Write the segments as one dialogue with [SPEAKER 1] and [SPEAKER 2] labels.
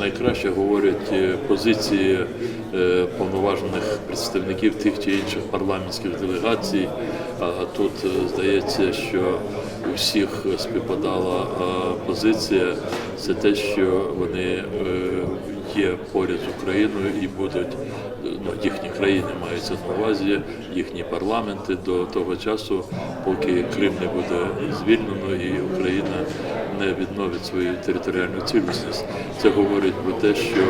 [SPEAKER 1] Найкраще говорять е, позиції е, повноважених представників тих чи інших парламентських делегацій. А тут е, здається, що у всіх співпадала позиція. Це те, що вони є поряд з Україною і будуть ну, їхні країни маються на увазі, їхні парламенти до того часу, поки Крим не буде звільнено і Україна не відновить свою територіальну цілісність. Це говорить про те, що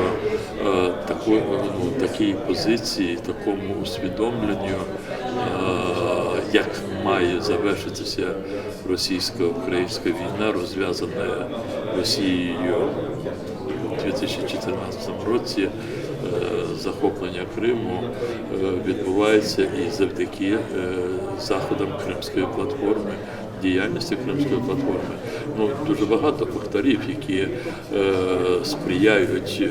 [SPEAKER 1] е, таку, ну, такій позиції, такому усвідомленню, е, як має завершитися російсько-українська війна, розв'язана Росією 2014 році. е, Захоплення Криму е, відбувається і завдяки е, заходам Кримської платформи, діяльності Кримської платформи. Ну дуже багато факторів, які сприяють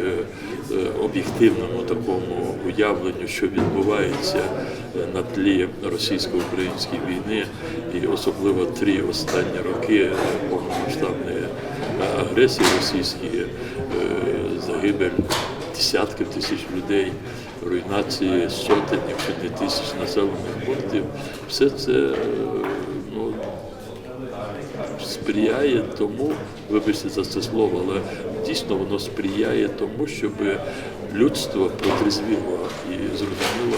[SPEAKER 1] об'єктивному такому уявленню, що відбувається на тлі російсько-української війни, і особливо три останні роки повномасштабної агресії російської, загибель десятків тисяч людей, руйнації сотень, якщо не тисяч населених пунктів, все це ну, сприяє тому, вибачте за це слово, але дійсно воно сприяє тому, щоб людство протрезвіло і зрозуміло,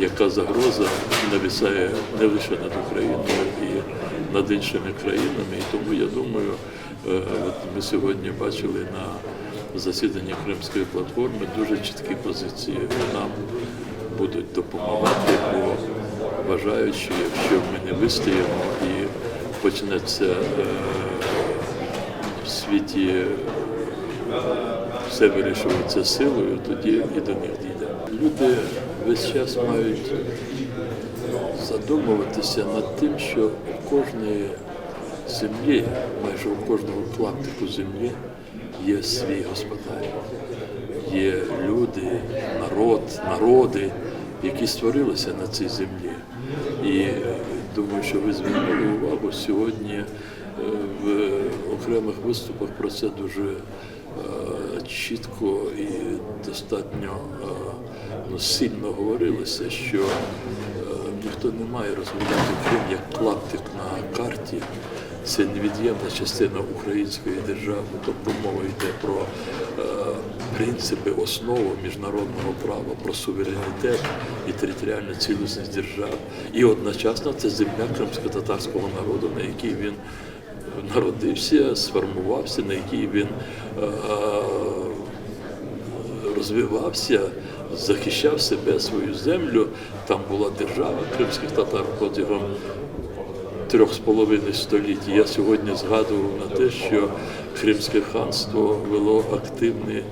[SPEAKER 1] яка загроза нависає не лише над Україною і над іншими країнами. І тому я думаю, е, от ми сьогодні бачили на засіданні Кримської платформи дуже чіткі позиції. Нам будуть допомагати, бо вважають, що якщо ми не вистоїмо і почнеться е, в світі все вирішується силою, тоді і до них дійде. Люди весь час мають задумуватися над тим, що у кожної землі, майже у кожного клаптику землі є свій господар. Є люди, народ, народи, які створилися на цій землі. І е, думаю, що ви звернули увагу сьогодні е, в окремих виступах про це дуже е, чітко і достатньо ну, сильно говорилося, що ніхто не має розглядати Крим як клаптик на карті. Це невід'ємна частина української держави, тобто мова йде про е, принципи, основу міжнародного права, про суверенітет і територіальну цілісність держав. І одночасно це земля кримсько-татарського народу, на якій він народився, сформувався, на якій він е, розвивався, захищав себе, свою землю. Там була держава кримських татар протягом трьох з половиною століть. Я сьогодні згадував на те, що Кримське ханство вело активні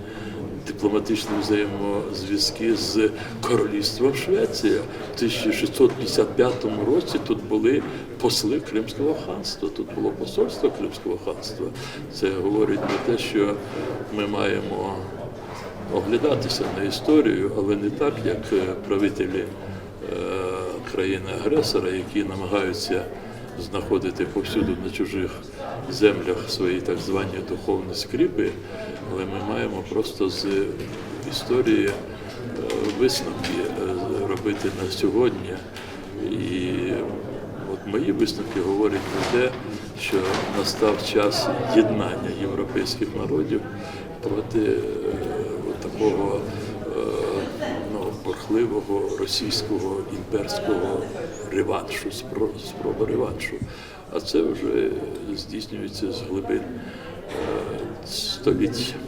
[SPEAKER 1] дипломатичні взаємозв'язки з королівством Швеція. В 1655 році тут були посли Кримського ханства, тут було посольство Кримського ханства. Це говорить про те, що ми маємо оглядатися на історію, але не так, як правителі е, країни-агресора, які намагаються знаходити повсюду на чужих землях свої так звані духовні скріпи, але ми маємо просто з історії е, висновки е, робити на сьогодні. І от мої висновки говорять про те, що настав час єднання європейських народів проти е, такого бурхливого російського імперського реваншу, спро- спроби реваншу. А це вже здійснюється з глибин е, століть.